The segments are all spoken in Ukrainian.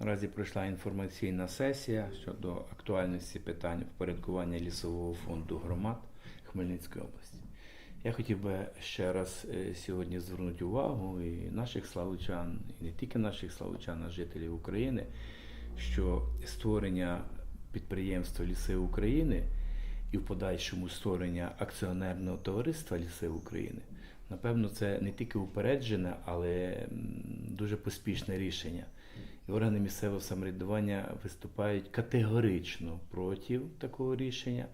Наразі пройшла інформаційна сесія щодо актуальності питань впорядкування лісового фонду громад Хмельницької області. Я хотів би ще раз е, сьогодні звернути увагу і наших славучан, і не тільки наших славучан, а жителів України, що створення підприємства Ліси України і в подальшому створення акціонерного товариства Ліси України, напевно, це не тільки упереджене, але дуже поспішне рішення. Органи місцевого самоврядування виступають категорично проти такого рішення,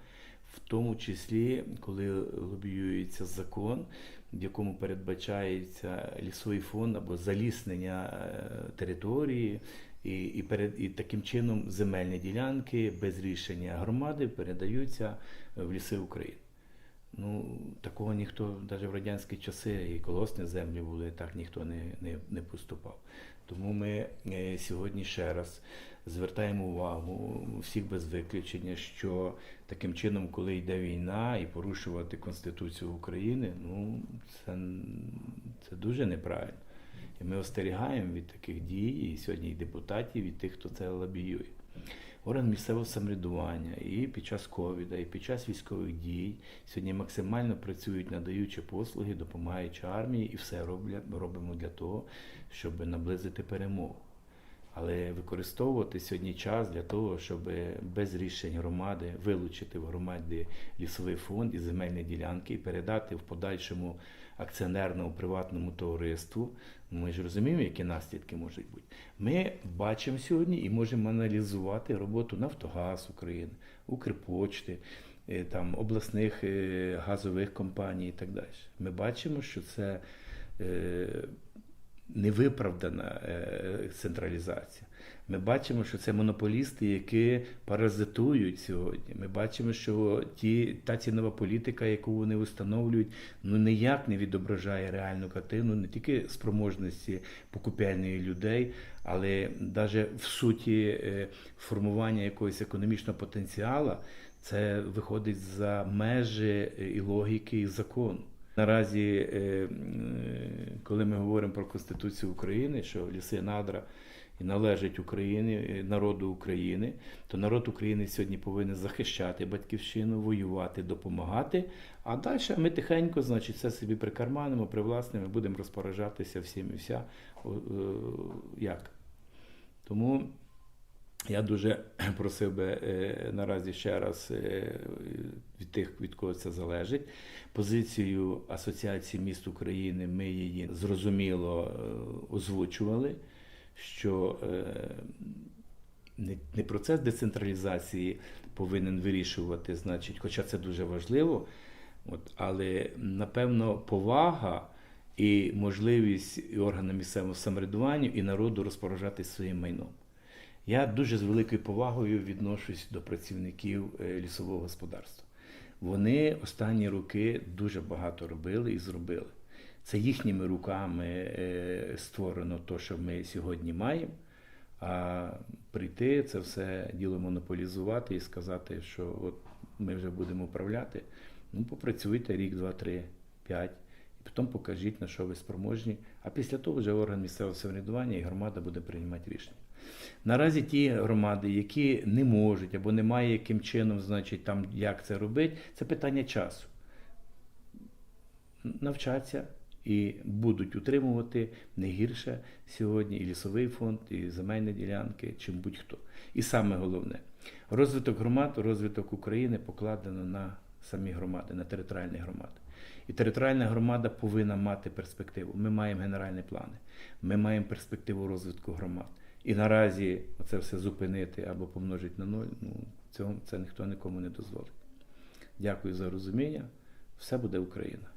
в тому числі, коли лобіюється закон, в якому передбачається лісовий фонд або заліснення е, території, і, і, перед, і таким чином земельні ділянки без рішення громади передаються в ліси України. Ну, такого ніхто, навіть в радянські часи, і колосні землі були, так ніхто не, не, не поступав. Тому ми е, сьогодні ще раз звертаємо увагу всіх без виключення, що таким чином, коли йде війна і порушувати Конституцію України, ну це, це дуже неправильно. І ми остерігаємо від таких дій, і сьогодні і депутатів, і тих, хто це лобіює. Орган місцевого самоврядування і під час ковіда, і під час військових дій сьогодні максимально працюють, надаючи послуги, допомагаючи армії, і все робимо для того, щоб наблизити перемогу. Але використовувати сьогодні час для того, щоб без рішень громади вилучити в громаді лісовий фонд і земельні ділянки і передати в подальшому акціонерному приватному товариству. Ми ж розуміємо, які наслідки можуть бути. Ми бачимо сьогодні і можемо аналізувати роботу Нафтогаз України, Укрпочти, е, там, обласних е, газових компаній і так далі. Ми бачимо, що це е, невиправдана е, централізація. Ми бачимо, що це монополісти, які паразитують сьогодні. Ми бачимо, що ті, та цінова політика, яку вони встановлюють, ну ніяк не відображає реальну картину, не тільки спроможності покупельної людей, але навіть в суті е, формування якогось економічного потенціалу, це виходить за межі е, і логіки і закону. Наразі, е, е, коли ми говоримо про Конституцію України, що ліси надра і належать Україні, е, народу України, то народ України сьогодні повинен захищати батьківщину, воювати, допомагати. А далі ми тихенько, значить, це собі прикарманимо, привласнимо, будемо розпоряджатися всім і вся як. Тому я дуже просив би е, наразі ще раз е, від тих, від кого це залежить. Позицію Асоціації міст України ми її зрозуміло е, озвучували, що не процес децентралізації повинен вирішувати, значить, хоча це дуже важливо, от, але напевно повага і можливість і органам місцевого самоврядування і народу розпоряджатися своїм майном. Я дуже з великою повагою відношусь до працівників е, лісового господарства. Вони останні роки дуже багато робили і зробили. Це їхніми руками е, створено те, що ми сьогодні маємо. А прийти це все діло монополізувати і сказати, що от ми вже будемо управляти. Ну, попрацюйте рік, два, три, п'ять, і потім покажіть, на що ви спроможні. А після того вже орган місцевого самоврядування і громада буде приймати рішення. Наразі ті громади, які не можуть або немає яким чином, значить, там як це робити, це питання часу. Навчаться і будуть утримувати не гірше сьогодні і лісовий фонд, і земельні ділянки, чим будь-хто. І саме головне, розвиток громад, розвиток України покладено на самі громади, на територіальні громади. І територіальна громада повинна мати перспективу. Ми маємо генеральні плани, ми маємо перспективу розвитку громад. І наразі це все зупинити або помножити на ноль, ну, цього це ніхто нікому не дозволить. Дякую за розуміння. Все буде Україна.